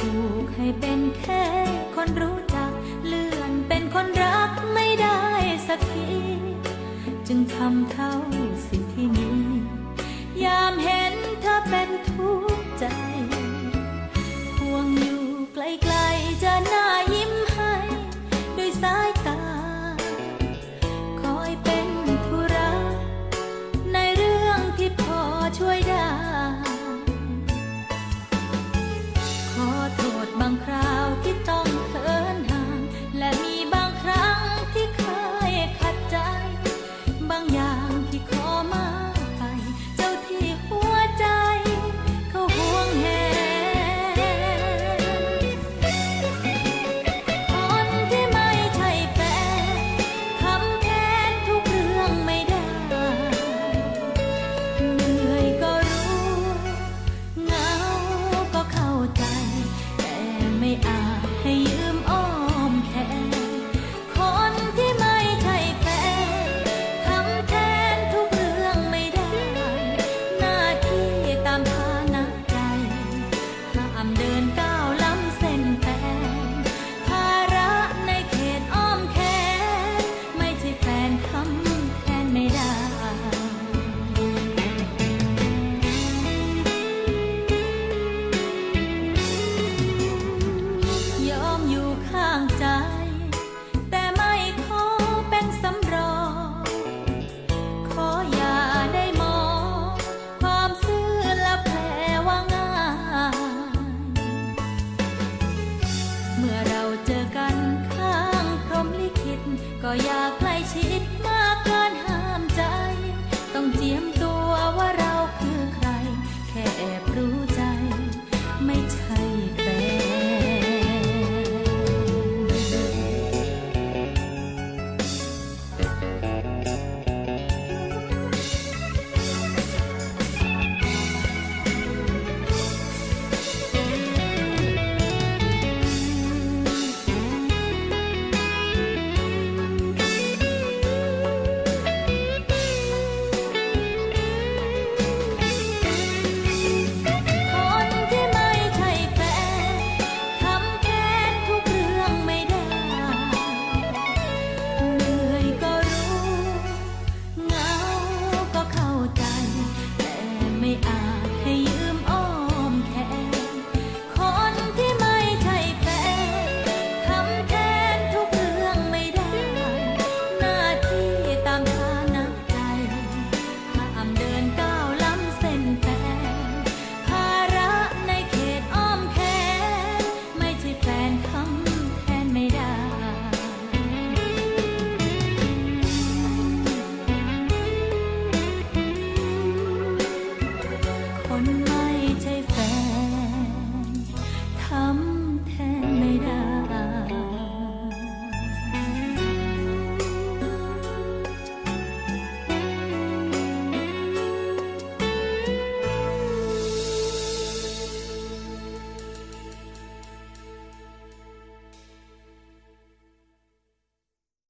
ถูกให้เป็นแค่คนรู้จัก เลื่อนเป็นคนรักไม่ได้สักที จึงทำเท่าสิ่งที่มี ยามเห็นเธอเป็นทุกข์ใจ ก็อยากใกล้ชิดมากเกินห้ามใจ ต้องเจียม 건너